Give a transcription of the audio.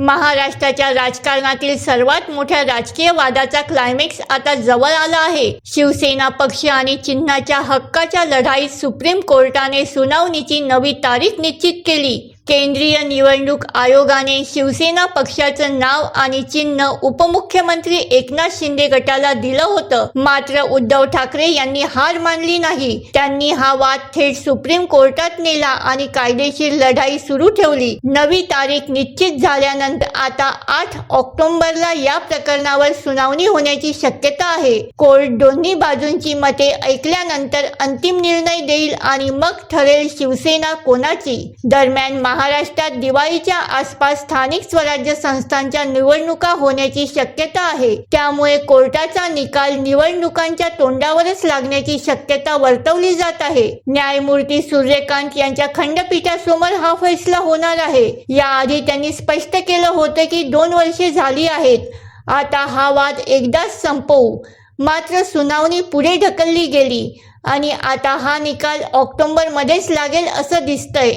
महाराष्ट्राच्या राजकारणातील सर्वात मोठ्या राजकीय वादाचा क्लायमॅक्स आता जवळ आला आहे. शिवसेना पक्ष आणि चिन्हाच्या हक्काच्या लढाईत सुप्रीम कोर्टाने सुनावणीची नवी तारीख निश्चित केली. केंद्रीय निवडणूक आयोगाने शिवसेना पक्षाचं नाव आणि चिन्ह उपमुख्यमंत्री एकनाथ शिंदे गटाला दिलं होतं. मात्र उद्धव ठाकरे यांनी हार मानली नाही. त्यांनी हा वाद थेट सुप्रीम कोर्टात नेला आणि कायदेशीर लढाई सुरू ठेवली. नवी तारीख निश्चित झाल्यानंतर आता आठ ऑक्टोबरला या प्रकरणावर सुनावणी होण्याची शक्यता आहे. कोर्ट दोन्ही बाजूंची मते ऐकल्यानंतर अंतिम निर्णय देईल आणि मग ठरेल शिवसेना कोणाची? दरम्यान महाराष्ट्रात दिवाळीच्या आसपास स्थानिक स्वराज्य संस्थांच्या निवडणुका होण्याची शक्यता आहे. त्यामुळे कोर्टाचा निकाल निवडणुकांच्या तोंडावरच लागण्याची शक्यता वर्तवली जात आहे. न्यायमूर्ती सूर्यकांत यांच्या खंडपीठासमोर हा फैसला होणार आहे. याआधी त्यांनी स्पष्ट केलं होतं की दोन वर्षे झाली आहेत. आता हा वाद एकदाच संपवू. मात्र सुनावणी पुढे ढकलली गेली आणि आता हा निकाल ऑक्टोबरमध्येच लागेल असं दिसतंय.